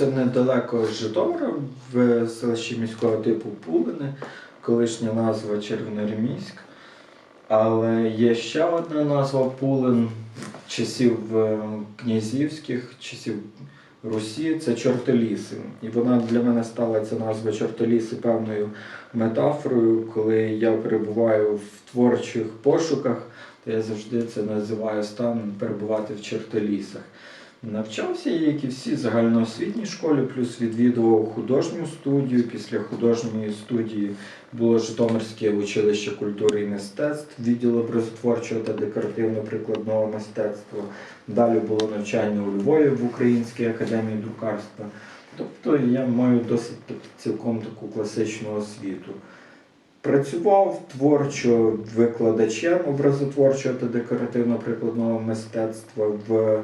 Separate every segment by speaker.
Speaker 1: Я народився недалеко з Житомира в селищі міського типу Пулини, колишня назва Червонореміськ. Але є ще одна назва Пулин часів е, князівських, часів Русі це Чортоліси. І вона для мене стала ця назва Чортоліси певною метафорою, коли я перебуваю в творчих пошуках, то я завжди це називаю стан перебувати в чортолісах. Навчався я, як і всі, в загальноосвітній школі, плюс відвідував художню студію. Після художньої студії було Житомирське училище культури і мистецтв, відділ образотворчого та декоративно-прикладного мистецтва. Далі було навчання у Львові в Українській академії друкарства. Тобто я маю досить цілком таку класичну освіту. Працював творчо викладачем образотворчого та декоративно-прикладного мистецтва в,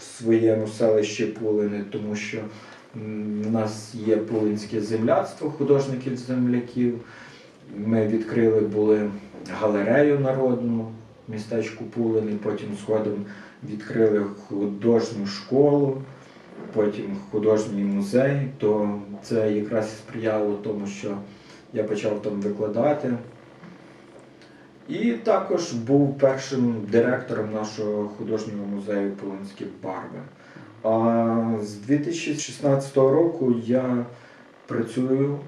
Speaker 1: в своєму селищі Пулини, тому що в нас є Пулинське земляцтво художників-земляків. Ми відкрили були галерею народну в містечку Пулини, потім згодом відкрили художню школу, потім художній музей. То це якраз сприяло тому, що я почав там викладати. І також був першим директором нашого художнього музею Полонські барви. А з 2016 року я працюю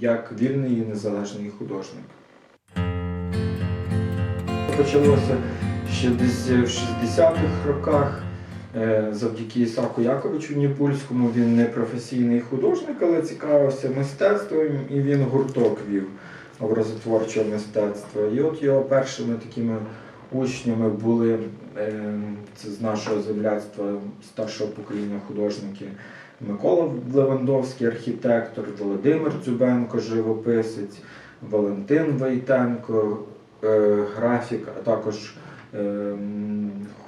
Speaker 1: як вільний і незалежний художник. Почалося ще десь в 60-х роках. Е, Завдяки Ісаку Яковичу Ніпульському він не професійний художник, але цікавився мистецтвом і він гурток вів образотворчого мистецтва. І от його першими такими учнями були е, це з нашого земляцтва старшого покоління художники Микола Левандовський, архітектор, Володимир Дзюбенко, живописець, Валентин Войтенко, е, графік, а також е,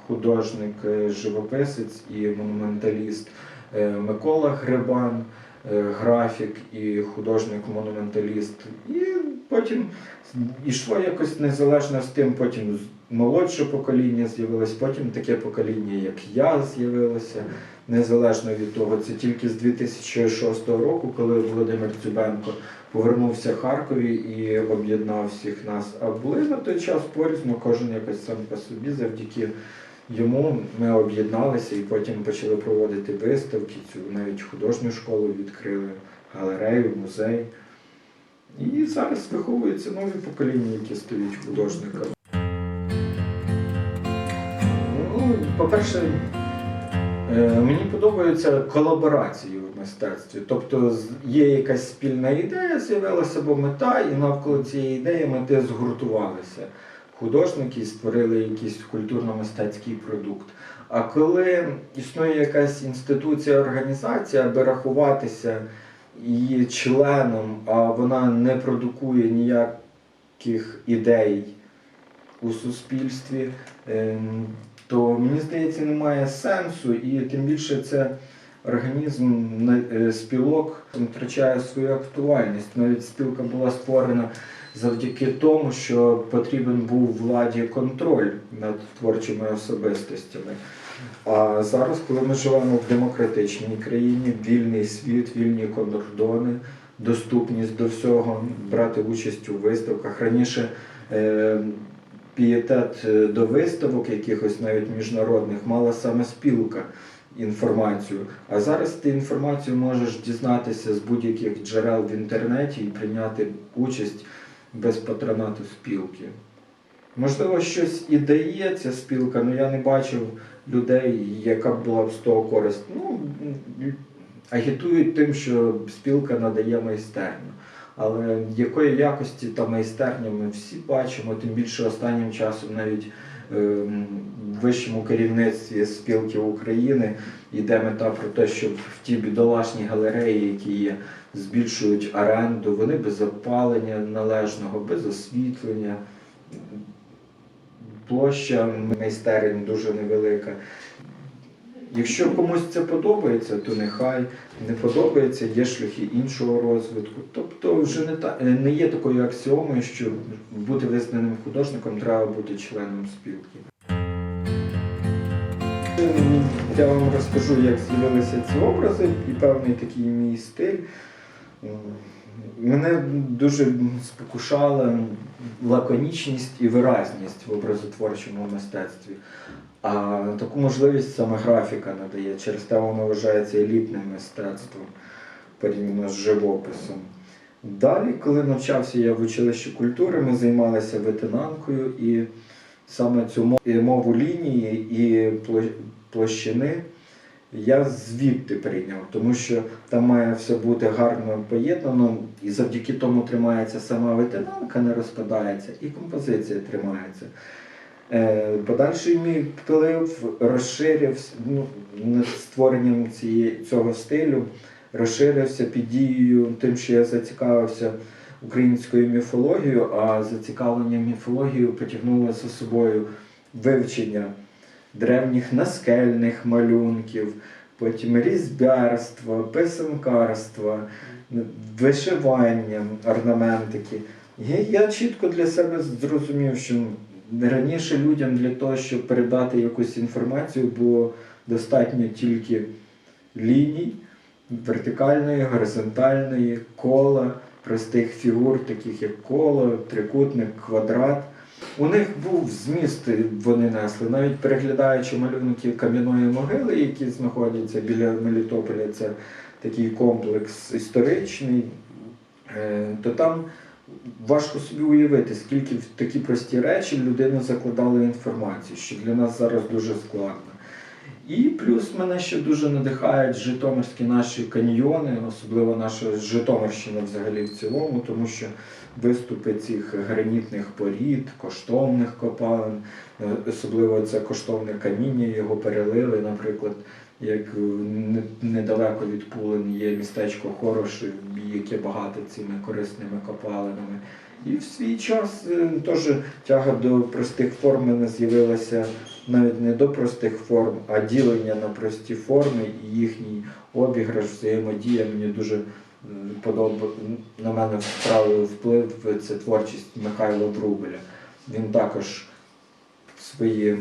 Speaker 1: художник, е, живописець і монументаліст е, Микола Грибан, графік і художник-монументаліст. І потім йшло якось незалежно з тим, потім молодше покоління з'явилось, потім таке покоління, як я, з'явилося. Незалежно від того, це тільки з 2006 року, коли Володимир Дзюбенко повернувся в Харкові і об'єднав всіх нас. А були на той час порізно, кожен якось сам по собі. Завдяки йому ми об'єдналися і потім почали проводити виставки, цю навіть художню школу відкрили, галерею, музей. І зараз виховуються нові покоління, які стають художниками. Ну, по-перше, Е, Мені подобаються колаборації в мистецтві. Тобто є якась спільна ідея, з'явилася або мета, і навколо цієї ідеї мети згуртувалися. Художники створили якийсь культурно-мистецький продукт. А коли існує якась інституція, організація, аби рахуватися її членом, а вона не продукує ніяких ідей у суспільстві, ем, то мені здається, немає сенсу, і тим більше це організм е, спілок втрачає свою актуальність. Навіть спілка була створена завдяки тому, що потрібен був владі контроль над творчими особистостями. А зараз, коли ми живемо в демократичній країні, вільний світ, вільні кордони, доступність до всього, брати участь у виставках. Раніше е, пієтет е, до виставок, якихось навіть міжнародних, мала саме спілка інформацію. А зараз ти інформацію можеш дізнатися з будь-яких джерел в інтернеті і прийняти участь без патронату спілки. Можливо, щось і дає ця спілка, але я не бачив людей, яка б була б з того користь. Ну, агітують тим, що спілка надає майстерню. Але якої якості та майстерня ми всі бачимо, тим більше останнім часом навіть вищому керівництві спілки України йде мета про те, щоб в ті бідолашні галереї, які є, збільшують оренду, вони без опалення належного, без освітлення. Площа майстерень дуже невелика. Якщо комусь це подобається, то нехай не подобається, є шляхи іншого розвитку. Тобто вже не та не є такою аксіомою, що бути визнаним художником треба бути членом спілки. Я вам розкажу, як з'явилися ці образи і певний такий мій стиль. Мене дуже спокушала лаконічність і виразність в образотворчому мистецтві. А таку можливість саме графіка надає. Через те воно вважається елітним мистецтвом порівняно з живописом. Далі, коли навчався я в училищі культури, ми займалися ветенанкою і саме цю мо- мову лінії і площини я звідти прийняв, тому що там має все бути гарно поєднано, і завдяки тому тримається сама ветенанка, не розпадається, і композиція тримається. Е, Подальший мій вплив розширився ну, створенням цієї, цього стилю, розширився під дією тим, що я зацікавився українською міфологією, а зацікавлення міфологією потягнуло за собою вивчення древніх наскельних малюнків, потім різьбярство, писанкарство, вишивання, орнаментики. І я чітко для себе зрозумів, що раніше людям для того, щоб передати якусь інформацію, було достатньо тільки ліній, вертикальної, горизонтальної, кола, простих фігур, таких як коло, трикутник, квадрат. У них був зміст, вони несли, навіть переглядаючи малюнки кам'яної могили, які знаходяться біля Мелітополя, це такий комплекс історичний, е, то там важко собі уявити, скільки в такі прості речі людина закладала інформацію, що для нас зараз дуже складно. І плюс мене ще дуже надихають житомирські наші каньйони, особливо наша Житомирщина взагалі в цілому, тому що виступи цих гранітних порід, коштовних копалин, е, особливо це коштовне каміння, його перелили, наприклад, як недалеко від Пулин є містечко Хорош, яке багато цими корисними копалинами. І в свій час е, теж тяга до простих форм мене з'явилася навіть не до простих форм, а ділення на прості форми і їхній обіграш, взаємодія мені дуже подобається. На мене вправив вплив це творчість Михайла Врубеля. Він також свої е,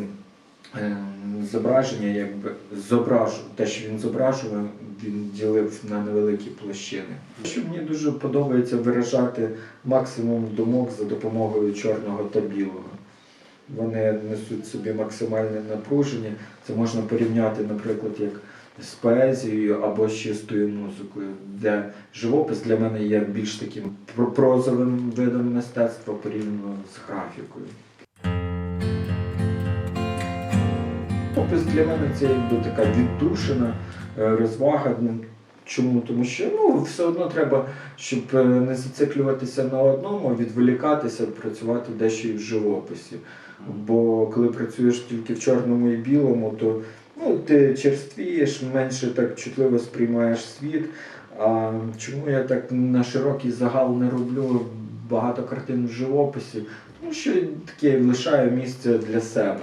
Speaker 1: зображення, якби зображу, те, що він зображував, він ділив на невеликі площини. Що мені дуже подобається виражати максимум думок за допомогою чорного та білого. Вони несуть собі максимальне напруження. Це можна порівняти, наприклад, як з поезією або з чистою музикою, де живопис для мене є більш таким прозовим видом мистецтва порівняно з графікою. Живопис для мене це якби така віддушина, е, розвага. Ну, Чому? Тому що ну, все одно треба, щоб е, не зациклюватися на одному, відволікатися, працювати дещо і в живописі. Бо коли працюєш тільки в чорному і білому, то ну, ти черствієш, менше так чутливо сприймаєш світ. А чому я так на широкий загал не роблю багато картин в живописі? Тому що таке лишаю місце для себе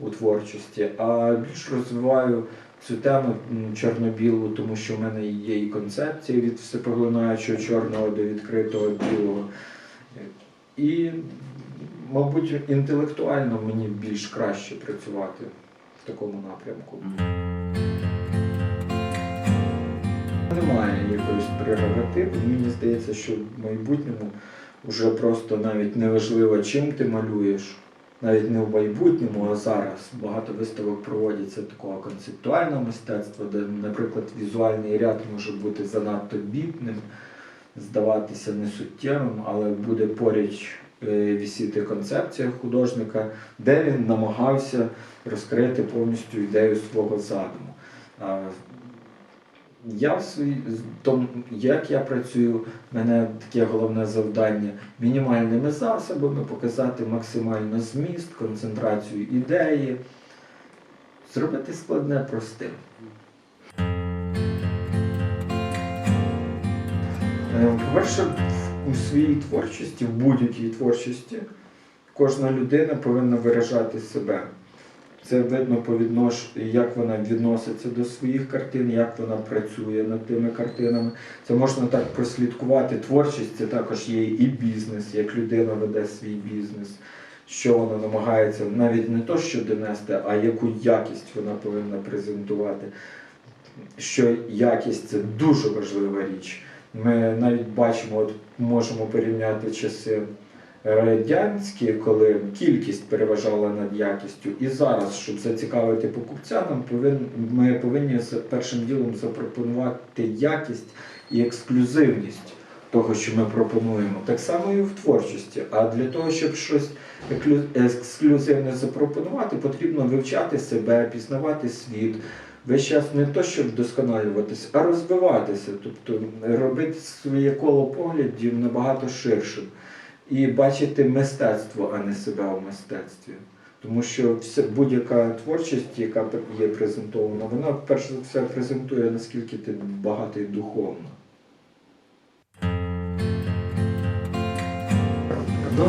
Speaker 1: у творчості, а більш розвиваю цю тему чорно-білу, тому що в мене є і концепція від всепоглинаючого чорного до відкритого білого. І, мабуть, інтелектуально мені більш краще працювати в такому напрямку. Немає якоїсь прерогативи. Мені здається, що в майбутньому вже просто навіть не важливо, чим ти малюєш. Навіть не в майбутньому, а зараз багато виставок проводяться такого концептуального мистецтва, де, наприклад, візуальний ряд може бути занадто бідним, здаватися несуттєвим, але буде поряд е, вісіти концепція художника, де він намагався розкрити повністю ідею свого задуму. Я в свої, з- том, як я працюю, в мене таке головне завдання мінімальними засобами показати максимально зміст, концентрацію ідеї, зробити складне простим. Е, По-перше, у своїй творчості, в будь-якій творчості, кожна людина повинна виражати себе. Це видно по віднош... як вона відноситься до своїх картин, як вона працює над тими картинами. Це можна так прослідкувати. Творчість це також є і бізнес, як людина веде свій бізнес. що вона намагається навіть не то, що донести, а яку якість вона повинна презентувати. Що якість це дуже важлива річ. Ми навіть бачимо, от можемо порівняти часи радянські, коли кількість переважала над якістю. І зараз, щоб зацікавити покупця, нам повин, ми повинні першим ділом запропонувати якість і ексклюзивність того, що ми пропонуємо. Так само і в творчості. А для того, щоб щось ексклюзивне запропонувати, потрібно вивчати себе, пізнавати світ. Весь час не то, щоб вдосконалюватися, а розвиватися, тобто робити своє коло поглядів набагато ширшим і бачити мистецтво, а не себе у мистецтві. Тому що будь-яка творчість, яка є презентована, вона перш за все презентує, наскільки ти багатий духовно. Ну,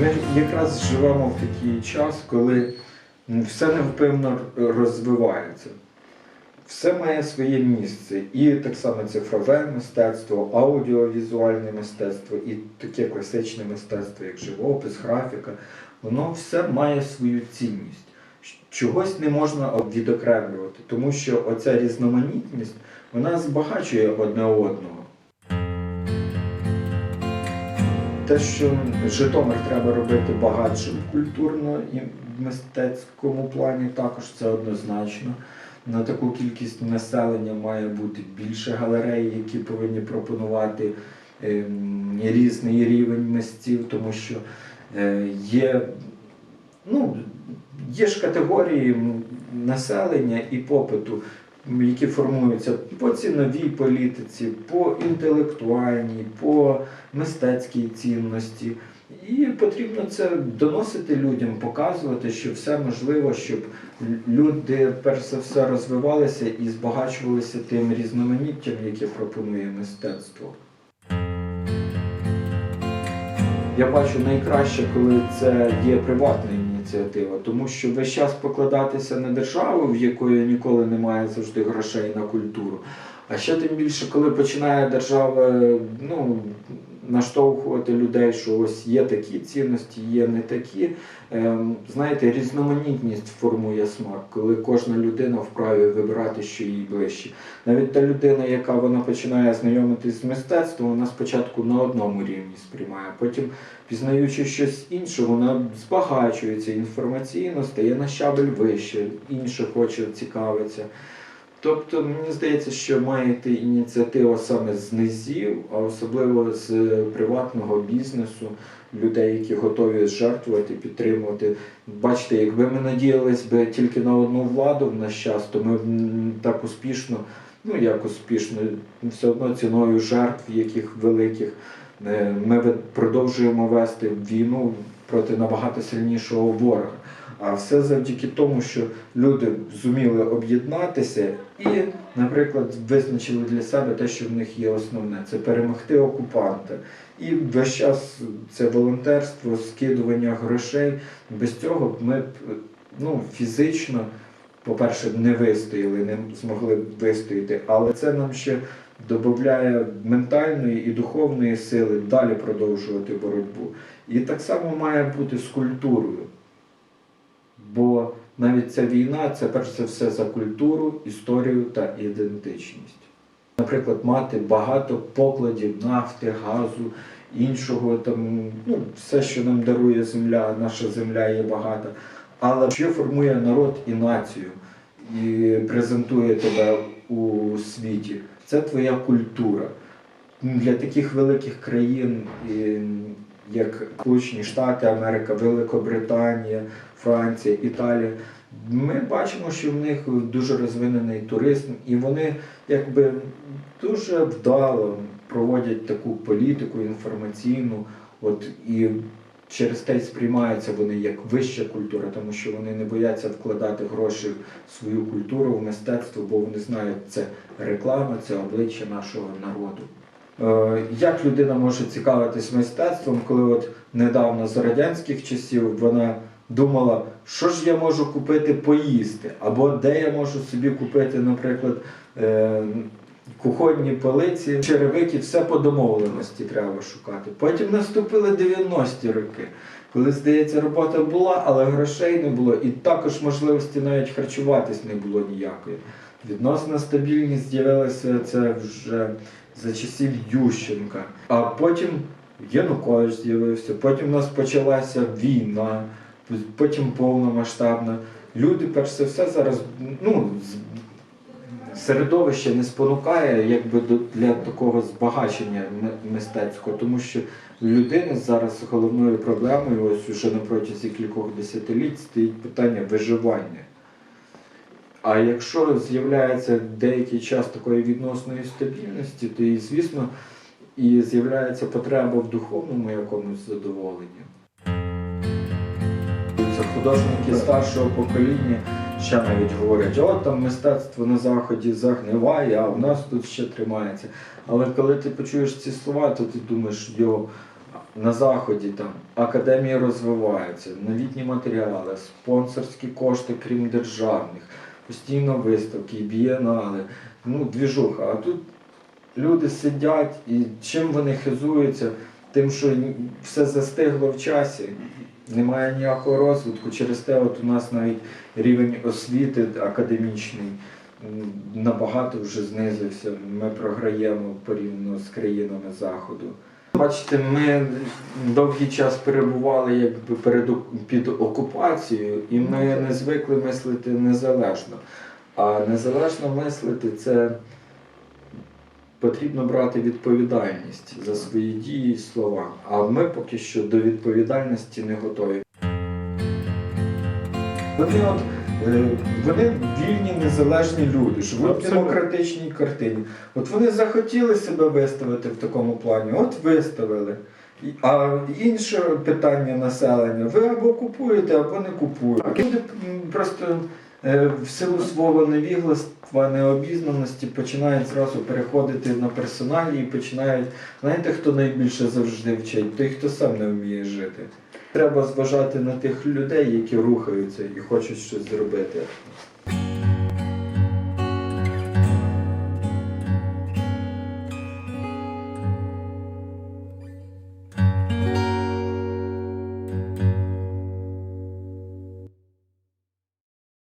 Speaker 1: ми якраз живемо в такий час, коли все невпинно розвивається. Все має своє місце. І так само цифрове мистецтво, аудіовізуальне мистецтво, і таке класичне мистецтво, як живопис, графіка, воно все має свою цінність. Чогось не можна відокремлювати, тому що оця різноманітність вона збагачує одне одного. Те, що Житомир треба робити багатшим культурно і в мистецькому плані, також це однозначно. На таку кількість населення має бути більше галерей, які повинні пропонувати ем, різний рівень мистців, тому що е, є, ну, є ж категорії населення і попиту, які формуються по ціновій політиці, по інтелектуальній, по мистецькій цінності. І потрібно це доносити людям, показувати, що все можливо, щоб люди перш за все розвивалися і збагачувалися тим різноманіттям, яке пропонує мистецтво. Я бачу найкраще, коли це є приватна ініціатива, тому що весь час покладатися на державу, в якої ніколи немає завжди грошей на культуру. А ще тим більше, коли починає держава ну, наштовхувати людей, що ось є такі цінності, є не такі. Ем, знаєте, різноманітність формує смак, коли кожна людина вправі вибирати, що їй ближче. Навіть та людина, яка вона починає знайомитись з мистецтвом, вона спочатку на одному рівні сприймає, потім, пізнаючи щось інше, вона збагачується інформаційно, стає на щабель вище, інше хоче цікавиться. Тобто мені здається, що має йти ініціатива саме з низів, а особливо з приватного бізнесу, людей, які готові жертвувати, підтримувати. Бачите, якби ми надіялись би тільки на одну владу в наш час, то ми так успішно, ну як успішно, все одно ціною жертв, яких великих, е, ми продовжуємо вести війну проти набагато сильнішого ворога. А все завдяки тому, що люди зуміли об'єднатися і, наприклад, визначили для себе те, що в них є основне це перемогти окупанта. І весь час це волонтерство, скидування грошей. Без цього ми б ну, фізично, по-перше, не вистояли, не змогли б вистояти, але це нам ще додає ментальної і духовної сили далі продовжувати боротьбу. І так само має бути з культурою. Бо навіть ця війна це перш за все за культуру, історію та ідентичність. Наприклад, мати багато покладів нафти, газу, іншого там, ну, все, що нам дарує земля, наша земля є багата. Але що формує народ і націю і презентує тебе у світі, це твоя культура. Для таких великих країн, як Сполучені Штати, Америка, Великобританія, Франція, Італія, ми бачимо, що в них дуже розвинений туризм, і вони якби дуже вдало проводять таку політику інформаційну, от і через те сприймаються вони як вища культура, тому що вони не бояться вкладати гроші в свою культуру, в мистецтво, бо вони знають, це реклама, це обличчя нашого народу. Е, Як людина може цікавитись мистецтвом, коли от недавно за радянських часів вона думала, що ж я можу купити поїсти, або де я можу собі купити, наприклад, е, кухонні полиці, черевики, все по домовленості треба шукати. Потім наступили 90-ті роки. коли, здається, робота була, але грошей не було, і також можливості навіть харчуватись не було ніякої. Відносна стабільність з'явилася це вже за часів Ющенка. А потім Янукович з'явився, потім у нас почалася війна, потім повномасштабна. Люди, перш за все, зараз ну, середовище не спонукає якби для такого збагачення мистецького, тому що людини зараз головною проблемою, ось уже на протязі кількох десятиліть, стоїть питання виживання. А якщо з'являється деякий час такої відносної стабільності, то і, звісно, і з'являється потреба в духовному якомусь задоволенні. Це художники старшого покоління ще навіть говорять, о, там мистецтво на заході загниває, а в нас тут ще тримається. Але коли ти почуєш ці слова, то ти думаєш, йо, на заході там академії розвиваються, новітні матеріали, спонсорські кошти, крім державних, постійно виставки, бієнали, ну, двіжуха. А тут люди сидять і чим вони хизуються? Тим, що все застигло в часі, немає ніякого розвитку. Через те от у нас навіть рівень освіти академічний набагато вже знизився. Ми програємо порівняно з країнами Заходу. Бачите, ми довгий час перебували якби перед під окупацією, і ми не звикли мислити незалежно. А незалежно мислити це потрібно брати відповідальність за свої дії і слова. А ми поки що до відповідальності не готові. Вони от вони вільні, незалежні люди, живуть в демократичній картині. От вони захотіли себе виставити в такому плані, от виставили. А інше питання населення: ви або купуєте, або не купуєте. Люди просто е, в силу свого невігластва, необізнаності починають зразу переходити на персоналі і починають. Знаєте, хто найбільше завжди вчить? Той, хто сам не вміє жити. Треба зважати на тих людей, які рухаються і хочуть щось зробити.